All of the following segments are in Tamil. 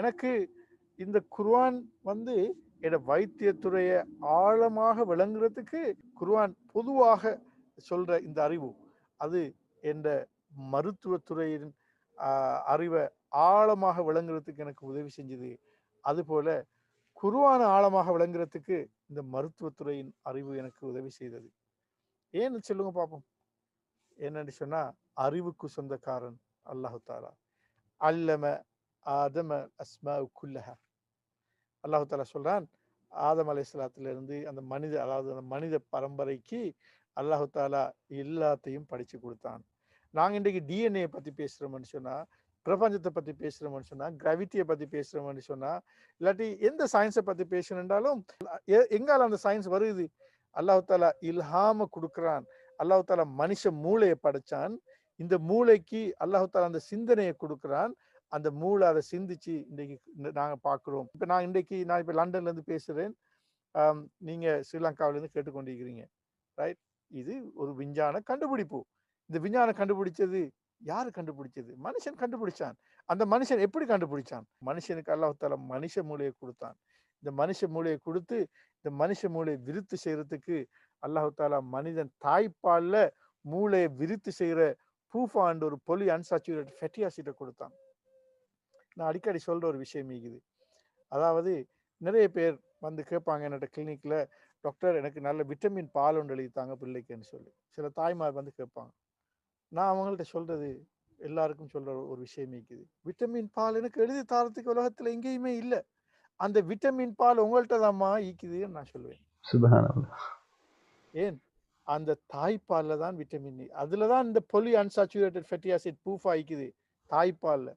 எனக்கு இந்த குர்வான் வந்து என்னோட வைத்தியத்துறையை ஆழமாக விளங்குறதுக்கு குர்வான் பொதுவாக சொல்ற இந்த அறிவு. அது என்ற மருத்துவத்துறையின் அறிவை ஆழமாக விளங்குறதுக்கு எனக்கு உதவி செஞ்சது. அதுபோல குருவான ஆழமாக விளங்குறதுக்கு இந்த மருத்துவத்துறையின் அறிவு எனக்கு உதவி செய்தது. ஏன்னு சொல்லுங்க பார்ப்போம் என்னன்னு சொன்னா அறிவுக்கு சொந்தக்காரன் அல்லாஹு தாலா. அல்லம ஆதம அஸ்மா குல்லஹா. அல்லாஹு தாலா சொல்றான் ஆதம் அலைஹிஸ்ஸலாத்துல இருந்து அந்த மனித அதாவது அந்த மனித பரம்பரைக்கு அல்லாஹு தாலா எல்லாத்தையும் படிச்சு கொடுத்தான். நாங்கள் இன்றைக்கு டிஎன்ஏ பற்றி பேசுகிறோம்னு சொன்னால் பிரபஞ்சத்தை பற்றி பேசுகிறோம்னு சொன்னால் கிராவிட்டியை பற்றி பேசுகிறோம்னு சொன்னால் இல்லாட்டி எந்த சயின்ஸை பற்றி பேசணுன்றாலும் எங்கால அந்த சயின்ஸ் வருது? அல்லாஹு தாலா இல்ஹாம கொடுக்குறான். அல்லாஹு தாலா மனுஷ மூளையை படைச்சான். இந்த மூளைக்கு அல்லாஹு தாலா அந்த சிந்தனையை கொடுக்குறான். அந்த மூளை அதை சிந்திச்சு இன்றைக்கு இந்த- பார்க்குறோம். இப்போ நான் இன்றைக்கு நான் இப்போ லண்டன்லேருந்து பேசுகிறேன் நீங்கள் ஸ்ரீலங்காவிலேருந்து கேட்டுக்கொண்டிருக்கிறீங்க. ரைட் இது ஒரு விஞ்ஞான கண்டுபிடிப்பு. இந்த விஞ்ஞானம் கண்டுபிடிச்சது யார் கண்டுபிடிச்சது? மனுஷன் கண்டுபிடிச்சான். அந்த மனுஷன் எப்படி கண்டுபிடிச்சான்? மனுஷனுக்கு அல்லாஹால மனுஷ மூளையை கொடுத்தான். இந்த மனுஷ மூளையை கொடுத்து இந்த மனுஷ மூளையை விருத்து செய்யறதுக்கு அல்லாஹு மனிதன் தாய்ப்பாலில் மூளையை விருத்து செய்கிற பூஃபாண்ட் ஒரு பொலி அன்சாச்சுரேட் ஃபெட்டியாசிட்ட கொடுத்தான். நான் அடிக்கடி சொல்ற ஒரு விஷயம் இருக்குது அதாவது நிறைய பேர் வந்து கேட்பாங்க என்னோட கிளினிக்ல டாக்டர் எனக்கு நல்ல விட்டமின் பால் ஒன்று எழுதித்தாங்க பிள்ளைக்குன்னு சொல்லி. சில தாய்மார் வந்து கேட்பாங்க. நான் அவங்கள்ட்ட சொல்றது எல்லாருக்கும் சொல்ற ஒரு விஷயம் இருக்குது விட்டமின் பால் எனக்கு எழுதி தாரத்துக்கு உலகத்துல எங்கேயுமே இல்லை. அந்த விட்டமின் பால் உங்கள்கிட்ட தான்மா ஈக்குதுன்னு நான் சொல்லுவேன். ஏன்? அந்த தாய்ப்பால்ல தான் விட்டமின் அதுல தான் இந்த பொலி அன்சாச்சுரேட்டட் ஃபெட்டி ஆசிட் பூஃப் ஆயிக்குது தாய்ப்பால்ல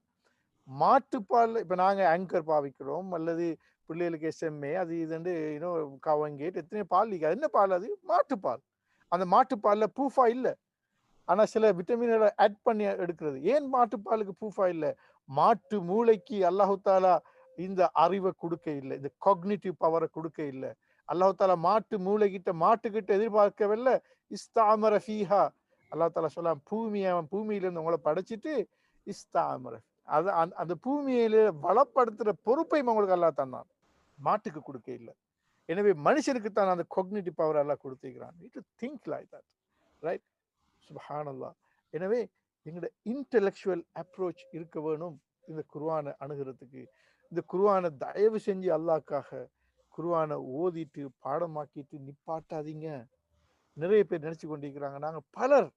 மாட்டுப்பால் இப்போ நாங்கள் ஆங்கர் பாவிக்கிறோம். அல்லது பிள்ளைகளுக்கு எஸ்எம்ஏ அது இதுண்டு இன்னும் கவங்கேட் எத்தனை பால் இருக்கு அது என்ன பால் அது? மாட்டுப்பால். அந்த மாட்டுப்பாலில் பூஃபா இல்லை. ஆனால் சில விட்டமின்களை ஆட் பண்ணி எடுக்கிறது. ஏன் மாட்டுப்பாலுக்கு பூஃபா இல்லை? மாட்டு மூளைக்கு அல்லாஹு தாலா இந்த அறிவை கொடுக்க இல்லை. இந்த காக்னிட்டிவ் பவரை கொடுக்க இல்லை. அல்லாஹ் தாலா மாட்டு மூளைகிட்ட மாட்டுக்கிட்ட எதிர்பார்க்கவில்லை. இஸ்தாமர ஃபீஹா. அல்லாஹ் தாலா சொல்லலாம் பூமியை அவன் பூமியிலேருந்து உங்களை படைச்சிட்டு இஸ்தாமர அது அந்த- அந்த பூமியில வளப்படுத்துற பொறுப்பை உங்களுக்கு அல்லாஹ் தந்தான். மாட்டுக்கு கொடுக்க இல்லை. எனவே மனுஷனுக்கு தான் அந்த கொக்னிட்டிவ் பவர் எல்லாம் கொடுத்துக்கிறான் it think like that right சுபஹானல்லா எனவே எங்களோட இன்டெலெக்சுவல் அப்ரோச் இருக்க வேணும். இந்த குருவானை அணுகிறதுக்கு. இந்த குருவானை தயவு செஞ்சு அல்லாக்காக குருவானை ஓதிட்டு பாடமாக்கிட்டு நிப்பாட்டாதீங்க. நிறைய பேர் நினச்சி கொண்டிருக்கிறாங்க. நாங்கள் பலர்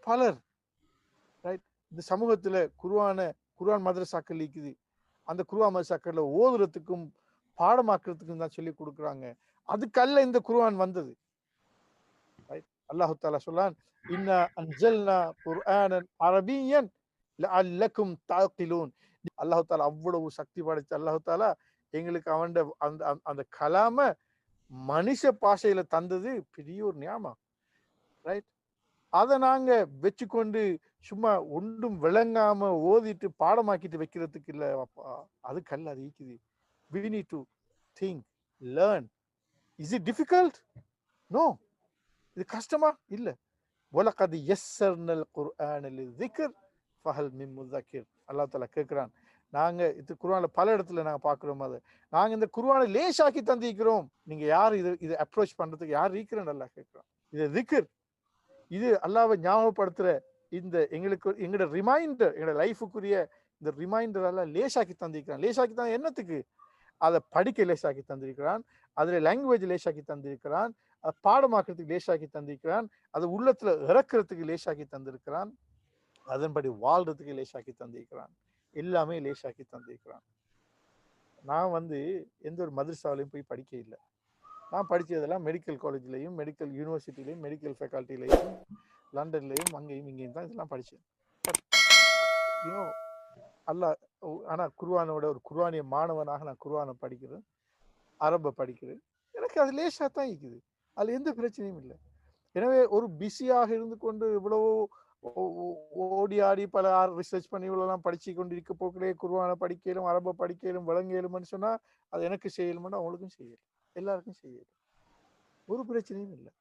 பலர் ரைட் இந்த சமூகத்தில் குருவானை குர்ஆன் மதரசாக்கள் இருக்குது அந்த குர்ஆன் மதரசாக்களில் ஓதுறதுக்கும் பாடமாக்குறதுக்கும் தான் சொல்லி கொடுக்குறாங்க. அதுக்கல்ல இந்த குர்ஆன் வந்தது. ரைட் அல்லாஹு தாலா சொல்லான் இன்னா அன்ஜல்னா குர்ஆனன் அரபியன் அல்லக்கும் தாக்கிலூன். அல்லாஹு தாலா அவ்வளவு சக்தி படைச்ச அல்லாஹு தாலா எங்களுக்கு அவன் அந்த அந்த- அந்த கலாம மனுஷ பாஷையில தந்தது பெரிய ஒரு ஞாபகம் ரைட் அதை நாங்கள் வச்சுக்கொண்டு சும்மா ஒன்றும் விளங்காம ஓதிட்டு பாடமாக்கிட்டு வைக்கிறதுக்கு இல்லை. அப்பா கல் அது ஈக்குது we need to think learn is it difficult no இது கஷ்டமா? இல்ல. வலகது யஸ்ஸர்னல் குர்ஆன திக்ர் ஃபஹல் மின் முதக்கிர் அல்லாஹ் தஆலா கேட்குறான். நாங்கள் இது குர்ஆன்ல பல இடத்துல நாங்கள் பார்க்குறோம் அது. நாங்கள் இந்த குர்ஆனை லேஷாக்கி தந்திருக்கிறோம். நீங்கள் யார் இது இதை அப்ரோச் பண்ணுறதுக்கு யார் இருக்கிறேன் நல்லா கேட்குறோம் இது திக்ர் இது அல்லாவை ஞாபகப்படுத்துற இந்த எங்களுக்கு எங்களோட ரிமைண்டர் எங்களோட லைஃபுக்குரிய இந்த ரிமைண்டர் எல்லாம் லேசாக்கி தந்திருக்கிறான். லேசாக்கி தான் என்னத்துக்கு? அதை படிக்க லேசாக்கி தந்திருக்கிறான். அதில் லாங்குவேஜ் லேசாக்கி தந்திருக்கிறான். அதை பாடமாக்குறதுக்கு லேசாக்கி தந்திருக்கிறான். அதை உள்ளத்தில் இறக்குறதுக்கு லேசாக்கி தந்திருக்கிறான். அதன்படி வாழ்றதுக்கு லேசாக்கி தந்திருக்கிறான். எல்லாமே லேசாக்கி தந்திருக்கிறான். நான் வந்து எந்த ஒரு மதுரசாவிலையும் போய் படிக்க இல்லை. நான் படித்ததெல்லாம் மெடிக்கல் காலேஜ்லேயும் மெடிக்கல் யூனிவர்சிட்டிலையும் மெடிக்கல் ஃபேக்கல்ட்டிலையும் லண்டன்லேயும் அங்கேயும் இங்கேயும் தான் இதெல்லாம் படித்தேன் அல்ல ஆனால் ஓ- ஒரு குர்வானிய மாணவனாக நான் குர்வானை படிக்கிறேன் அரபை படிக்கிறேன். எனக்கு அது லேசாக தான் இருக்குது. அதில் எந்த பிரச்சனையும் இல்லை. எனவே ஒரு பிஸியாக இருந்து கொண்டு இவ்வளவோ ஓ- ஓடி ஆடி பல ரிசர்ச் பண்ணி இவ்வளோலாம் படிச்சு கொண்டு இருக்க போக்கிலே குருவான படிக்கலும் அரபை படிக்கலும் விளங்கலும்னு சொன்னால் அது எனக்கு செய்யலும்னா அவங்களுக்கும் செய்யலும் எல்லாருக்கும் செய்யலும் ஒரு பிரச்சனையும் இல்லை.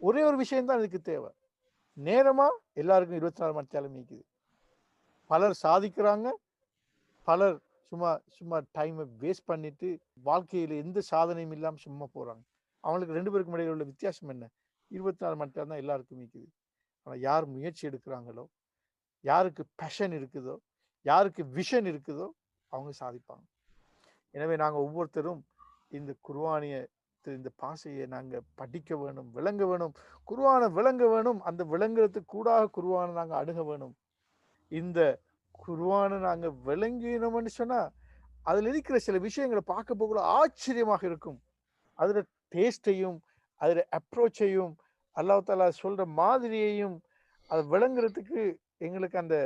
ஒரே ஒரு விஷயம்தான் இதுக்கு தேவை. நேரமாக எல்லாருக்கும் இருபத்தி நாலு மணி நேரம் நீக்குது. பலர் சாதிக்கிறாங்க. பலர் சும்மா சும்மா டைமை வேஸ்ட் பண்ணிட்டு வாழ்க்கையில் எந்த சாதனையும் இல்லாமல் சும்மா போகிறாங்க அவங்களுக்கு ரெண்டு பேருக்கும் இடையில உள்ள வித்தியாசம் என்ன? இருபத்தி நாலு மணி நேரம் தான் எல்லாருக்கும் நீக்குது. ஆனால் யார் முயற்சி எடுக்கிறாங்களோ யாருக்கு பேஷன் இருக்குதோ யாருக்கு விஷன் இருக்குதோ அவங்க சாதிப்பாங்க. எனவே நாங்கள் ஒவ்வொருத்தரும் இந்த குர்வானிய இந்த பாசையை நாங்கள் படிக்க வேணும் விளங்க வேணும் குருவானை விளங்க வேணும் அந்த விளங்குறதுக்கு கூடாக குருவானை நாங்கள் அணுக வேணும். இந்த குருவானை நாங்கள் விளங்கினோம்னு சொன்னால் அதில் இருக்கிற சில விஷயங்களை பார்க்க போகல ஆச்சரியமாக இருக்கும். அதில் டேஸ்டையும் அதில் அப்ரோச்சையும் அல்லாஹ் தாலா சொல்கிற மாதிரியையும் அதை விளங்குறதுக்கு எங்களுக்கு அந்த